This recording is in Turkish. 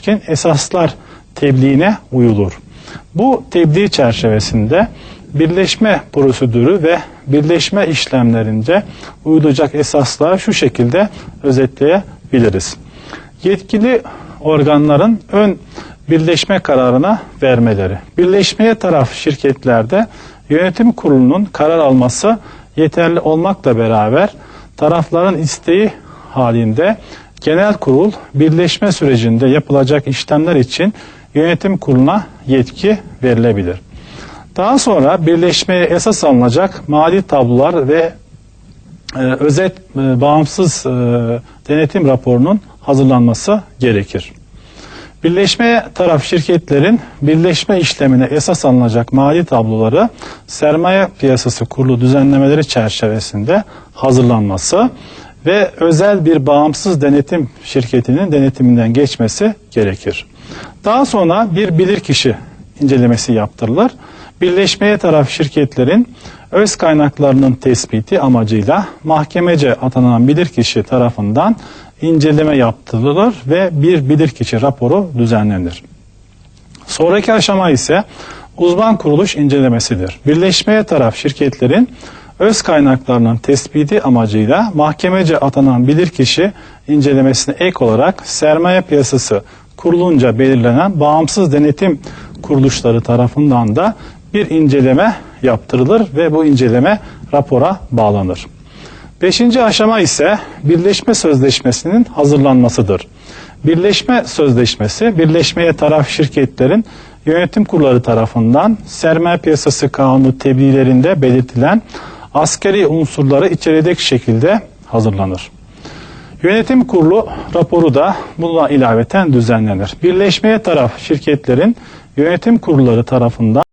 ilişkin esaslar tebliğine uyulur. Bu tebliğ çerçevesinde birleşme prosedürü ve birleşme işlemlerince uyulacak esaslar şu şekilde özetleyebiliriz. Yetkili organların ön birleşme kararına vermeleri. Birleşmeye taraf şirketlerde yönetim kurulunun karar alması yeterli olmakla beraber tarafların isteği halinde genel kurul birleşme sürecinde yapılacak işlemler için yönetim kuruluna yetki verilebilir. Daha sonra birleşmeye esas alınacak mali tablolar ve e, özet e, bağımsız e, denetim raporunun hazırlanması gerekir. Birleşmeye taraf şirketlerin birleşme işlemine esas alınacak mali tabloları sermaye piyasası kurulu düzenlemeleri çerçevesinde hazırlanması ve özel bir bağımsız denetim şirketinin denetiminden geçmesi gerekir. Daha sonra bir bilirkişi incelemesi yaptırılır. Birleşmeye taraf şirketlerin öz kaynaklarının tespiti amacıyla mahkemece atanan bilirkişi tarafından inceleme yaptırılır ve bir bilirkişi raporu düzenlenir. Sonraki aşama ise uzman kuruluş incelemesidir. Birleşmeye taraf şirketlerin öz kaynaklarının tespiti amacıyla mahkemece atanan bilirkişi incelemesine ek olarak sermaye piyasası kurulunca belirlenen bağımsız denetim kuruluşları tarafından da bir inceleme yaptırılır ve bu inceleme rapora bağlanır. Beşinci aşama ise birleşme sözleşmesinin hazırlanmasıdır. Birleşme sözleşmesi, birleşmeye taraf şirketlerin yönetim kurulları tarafından sermaye piyasası kanunu tebliğlerinde belirtilen askeri unsurları içerecek şekilde hazırlanır. Yönetim kurulu raporu da buna ilaveten düzenlenir. Birleşmeye taraf şirketlerin yönetim kurulları tarafından